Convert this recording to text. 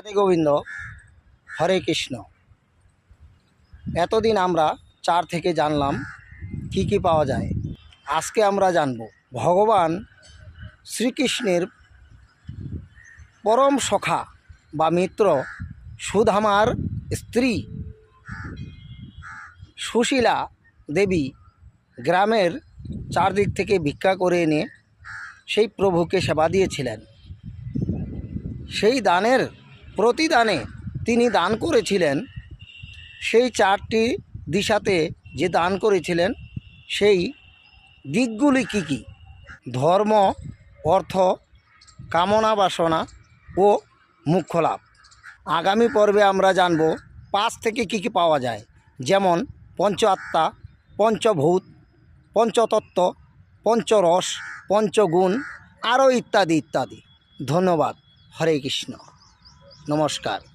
রাধে গোবিন্দ, হরে কৃষ্ণ। এতদিন আমরা চার থেকে জানলাম কি কি পাওয়া যায়। আজকে আমরা জানব ভগবান শ্রীকৃষ্ণের পরম সখা বা মিত্র সুধামার স্ত্রী সুশীলা দেবী গ্রামের চারদিক থেকে ভিক্ষা করে এনে সেই প্রভুকে সেবা দিয়েছিলেন। সেই দানের প্রতিদানে তিনি দান করেছিলেন। সেই চারটি দিশাতে যে দান করেছিলেন, সেই দিকগুলি কি কি? ধর্ম, অর্থ, কামনা বাসনা ও মুখ্য লাভ। আগামী পর্বে আমরা জানব পাঁচ থেকে কি কি পাওয়া যায়। যেমন পঞ্চ আত্মা পঞ্চভূত, পঞ্চতত্ত্ব, পঞ্চরস, পঞ্চগুণ, আরও ইত্যাদি ইত্যাদি। ধন্যবাদ। হরে কৃষ্ণ। নমস্কার।